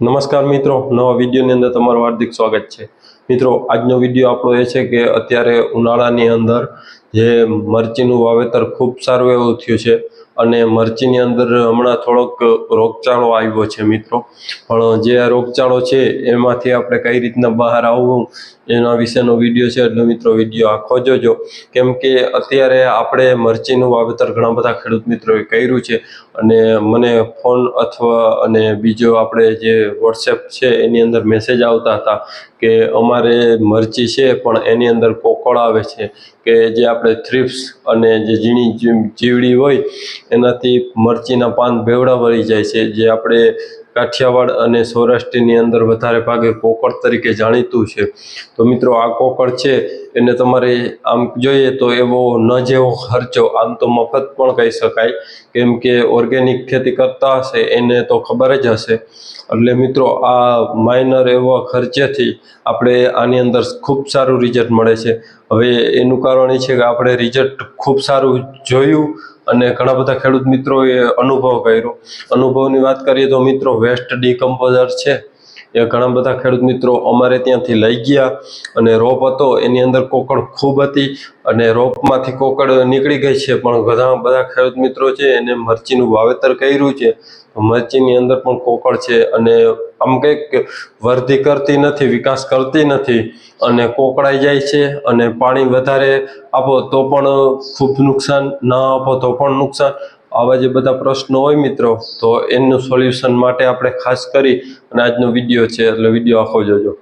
નમસ્કાર મિત્રો, નવા વિડીયોની અંદર તમારું હાર્દિક સ્વાગત છે. મિત્રો, આજનો વીડિયો આપણો એ છે કે અત્યારે ઉનાળાની અંદર જે મરચીનું વાવેતર ખૂબ સારું એવું થયું છે. અને મરચીની અંદર હમણાં થોડોક રોગચાળો આવ્યો છે મિત્રો. પણ જે આ રોગચાળો છે, એમાંથી આપણે કઈ રીતના બહાર આવવું, એના વિશેનો વીડિયો છે. એટલે મિત્રો, વીડિયો આખો જોજો. કેમ કે અત્યારે આપણે મરચીનું વાવેતર ઘણા બધા ખેડૂત મિત્રોએ કર્યું છે. અને મને ફોન અથવા અને બીજો આપણે જે વોટ્સએપ છે, એની અંદર મેસેજ આવતા હતા કે અમારે મરચી છે, પણ એની અંદર કોકળ આવે છે. કે જે આપણે થ્રિપ્સ અને જે ઝીણી જીવડી હોય એનાથી મરચીના પાન બેવડા વળી જાય છે જે આપણે કાઠિયાવાડ અને સૌરાષ્ટ્રની અંદર વધારે ભાગે કોકળ તરીકે જાણીતું છે. તો મિત્રો, આ કોકળ છે એને તમારે આમ જોઈએ તો એવો ન જેવો ખર્ચો આમ તો મફત પણ કહી શકાય. કેમ કે ઓર્ગેનિક ખેતી કરતા હશે, એને તો ખબર જ હશે. એટલે મિત્રો, આ માઇનર એવા ખર્ચેથી આપણે આની અંદર ખૂબ સારું રિઝલ્ટ મળે છે. હવે એનું કારણ એ છે કે આપણે રિઝલ્ટ ખૂબ સારું જોયું અને ઘણા બધા ખેડૂત મિત્રોએ અનુભવ કર્યો. અનુભવની વાત કરીએ તો મિત્રો વેસ્ટ ડીકમ્પોઝર છે. એ ઘણા બધા ખેડૂત મિત્રો અમારે ત્યાંથી લઈ ગયા અને રોપ હતો. એની અંદર કોકડ ખૂબ હતી અને રોપમાંથી કોકડ નીકળી ગઈ છે. પણ ઘણા બધા ખેડૂત મિત્રો છે એને મરચીનું વાવેતર કર્યું છે. મરચીની અંદર પણ કોકળ છે અને આમ કંઈક વૃદ્ધિ કરતી નથી, વિકાસ કરતી નથી અને કોકળાઈ જાય છે અને પાણી વધારે આપો તો પણ ખૂબ નુકસાન, ના આપો તો પણ નુકસાન આવા જે બધા પ્રશ્નો હોય મિત્રો, તો એનું સોલ્યુશન માટે આપણે ખાસ કરી અને આજનો વીડિયો છે, એટલે વીડિયો આખો જોજો.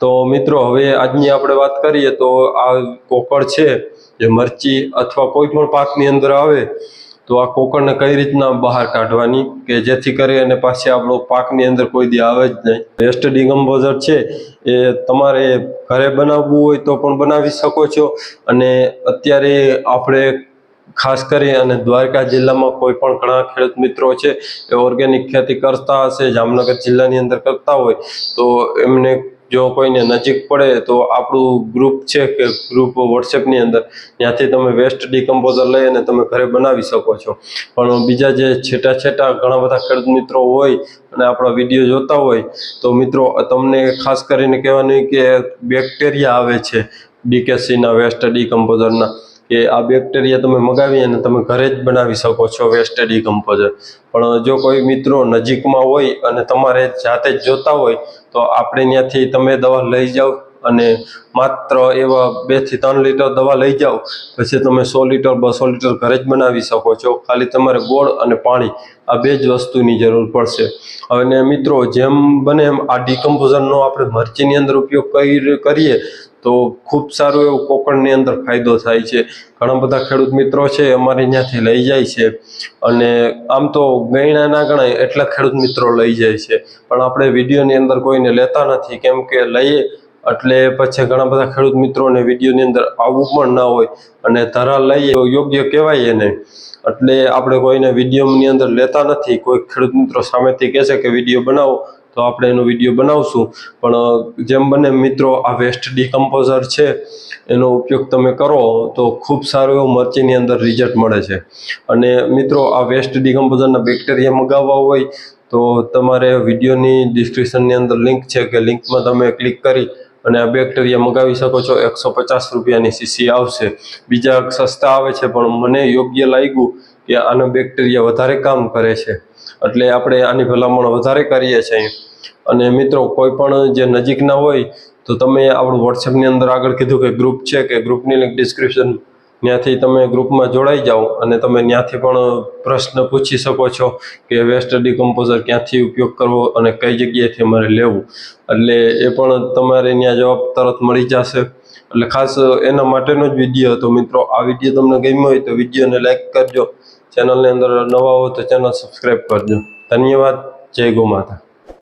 તો મિત્રો, હવે આજની આપણે વાત કરીએ તો આ કોકળ છે, જે મરચી અથવા કોઈ પણ પાકની અંદર આવે, તો આ કોકળને કઈ રીતના બહાર કાઢવાની કે જેથી કરી અને પાછી આપણો પાકની અંદર કોઈ દી આવે જ નહીં. વેસ્ટ ડિકમ્પોઝર છે, એ તમારે ઘરે બનાવવું હોય તો પણ બનાવી શકો છો. અને અત્યારે આપણે ખાસ કરી અને દ્વારકા જિલ્લામાં કોઈ પણ ઘણા ખેડૂત મિત્રો છે, એ ઓર્ગેનિક ખેતી કરતા હશે, જામનગર જિલ્લાની અંદર કરતા હોય, તો એમને જો કોઈને નજીક પડે તો આપણું ગ્રુપ છે કે ગ્રુપ વોટ્સએપની અંદર, ત્યાંથી તમે વેસ્ટ ડિકમ્પોઝર લઈ અને તમે ઘરે બનાવી શકો છો. પણ બીજા જે છેટા છેટા ઘણા બધા ખેડૂત મિત્રો હોય અને આપણા વીડિયો જોતા હોય, તો મિત્રો, તમને ખાસ કરીને કહેવાનું કે બેક્ટેરિયા આવે છે ડીકેસીના વેસ્ટ ડીકમ્પોઝરના કે આ બેક્ટેરિયા તમે મગાવી અને તમે ઘરે જ બનાવી શકો છો વેસ્ટ ડીકમ્પોઝર પણ જો કોઈ મિત્રો નજીકમાં હોય અને તમારે જાતે જ જોતા હોય, તો આપણે ત્યાંથી તમે દવા લઈ જાઓ અને માત્ર એવા બેથી ત્રણ લીટર દવા લઈ જાઓ, પછી તમે સો લીટર, બસો લીટર ઘરે જ બનાવી શકો છો. ખાલી તમારે ગોળ અને પાણી આ બે જ વસ્તુની જરૂર પડશે. અને મિત્રો, જેમ બને એમ આ ડિકમ્પોઝરનો આપણે મરચીની અંદર ઉપયોગ કરી, કરીએ તો ખૂબ સારું એવું કોકણની અંદર ફાયદો થાય છે. ઘણા બધા ખેડૂત મિત્રો છે, અમારે ત્યાંથી લઈ જાય છે અને આમ તો ગણ્યા ના ગણાય, એટલા ખેડૂત મિત્રો લઈ જાય છે. પણ આપણે વિડીયોની અંદર કોઈને લેતા નથી, કેમ કે લઈએ એટલે પછી ઘણા બધા ખેડૂત મિત્રોને વિડીયોની અંદર આવવું પણ ના હોય અને ધરા લઈએ યોગ્ય કહેવાય એને. એટલે આપણે કોઈને વિડીયોની અંદર લેતા નથી. કોઈ ખેડૂત મિત્રો સામેથી કહેશે કે વીડિયો બનાવો, તો આપણે એનો વીડિયો બનાવશું. પણ જેમ બને મિત્રો, આ વેસ્ટ ડિકમ્પોઝર છે, એનો ઉપયોગ તમે કરો તો ખૂબ સારું એવું મરચીની અંદર રિઝલ્ટ મળે છે. અને મિત્રો, આ વેસ્ટ ડિકમ્પોઝરના બેક્ટેરિયા મગાવવા હોય તો તમારે વિડીયોની ડિસ્ક્રિપ્શનની અંદર લિંક છે કે લિંકમાં તમે ક્લિક કરી અને આ બેક્ટેરિયા મગાવી શકો છો. એકસો પચાસ રૂપિયાની સીસી આવશે. બીજા સસ્તા આવે છે, પણ મને યોગ્ય લાગ્યું કે આનો બેક્ટેરિયા વધારે કામ કરે છે. એટલે આપણે આની ભલામણ વધારે કરીએ છીએ અને મિત્રો, કોઈ પણ જે નજીકના હોય, તો તમે આપણું વોટ્સએપની અંદર આગળ કીધું કે ગ્રુપ છે, કે ગ્રુપની લિંક ડિસ્ક્રિપ્શન ત્યાંથી તમે ગ્રુપમાં જોડાઈ જાઓ અને તમે ત્યાંથી પણ પ્રશ્ન પૂછી શકો છો કે વેસ્ટ ડિકમ્પોઝર ક્યાંથી ઉપયોગ કરવો અને કઈ જગ્યાએથી અમારે લેવું. એટલે એ પણ તમારે ત્યાં જવાબ તરત મળી જશે. એટલે ખાસ એના માટેનો જ વીડિયો હતો. મિત્રો, આ વીડિયો તમને ગમ્યો હોય તો વિડીયોને લાઇક કરજો. ચેનલની અંદર નવા હો તો ચેનલ સબસ્ક્રાઈબ કરજો. ધન્યવાદ. જય ગો માતા